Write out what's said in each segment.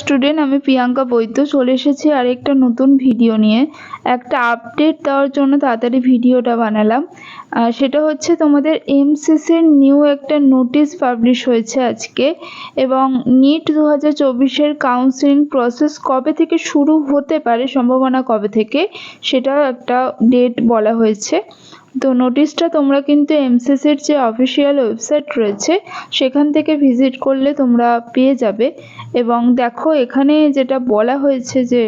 Student, আমি প্রিয়াঙ্কা বৈদ্য চলে এসেছি আর একটা নতুন ভিডিও নিয়ে। একটা আপডেট দেওয়ার জন্য তাড়াতাড়ি ভিডিওটা বানালাম। সেটা হচ্ছে তোমাদের এমসিসির নিউ একটা নোটিশ পাবলিশ হয়েছে আজকে এবং নিট দু হাজার চব্বিশের কাউন্সিলিং প্রসেস কবে থেকে শুরু হতে পারে, সম্ভাবনা কবে থেকে, সেটাও একটা ডেট বলা হয়েছে। তো নোটিশটা তোমরা কিন্তু এমসিসির যে অফিসিয়াল ওয়েবসাইট রয়েছে, সেখান থেকে ভিজিট করলে তোমরা পেয়ে যাবে। এবং দেখো, এখানে যেটা বলা হয়েছে যে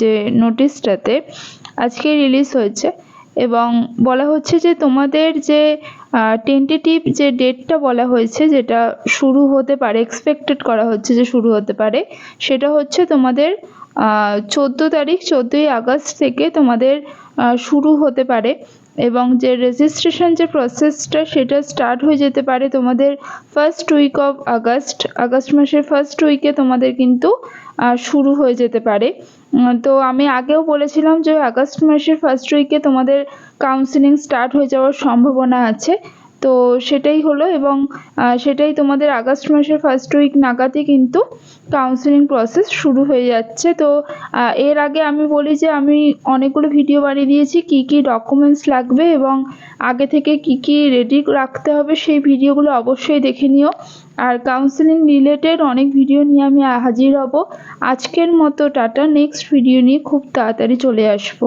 যে নোটিশটাতে আজকে রিলিজ হয়েছে। এবং বলা হচ্ছে যে, তোমাদের যে টেন্টেটিভ যে ডেটটা বলা হয়েছে, যেটা শুরু হতে পারে এক্সপেক্টেড করা হচ্ছে যে শুরু হতে পারে, সেটা হচ্ছে তোমাদের চোদ্দ তারিখ, চোদ্দোই আগস্ট থেকে তোমাদের শুরু হতে পারে এবং যে রেজিস্ট্রেশন যে প্রসেসটা সেটা স্টার্ট হয়ে যেতে পারে তোমাদের first week of August August মাসের ফার্স্ট উইকে তোমাদের কিন্তু শুরু হয়ে যেতে পারে। তো আমি আগেও বলেছিলাম যে আগস্ট মাসের ফার্স্ট উইকে তোমাদের কাউন্সিলিং স্টার্ট হয়ে যাওয়ার সম্ভাবনা আছে। তো সেটাই হলো এবং সেটাই তোমাদের আগস্ট মাসের ফার্স্ট উইক নাগাদই কিন্তু কাউন্সিলিং প্রসেস শুরু হয়ে যাচ্ছে। তো এর আগে আমি বলি যে আমি অনেকগুলো ভিডিও বানিয়ে দিয়েছি, কি কি ডকুমেন্টস লাগবে এবং আগে থেকে কি কি রেডি রাখতে হবে সেই ভিডিওগুলো অবশ্যই দেখে নিও। আর কাউন্সিলিং রিলেটেড অনেক ভিডিও নিয়ে আমি হাজির হব। আজকের মতো টাটা নেক্সট ভিডিও নিয়ে খুব তাড়াতাড়ি চলে আসব।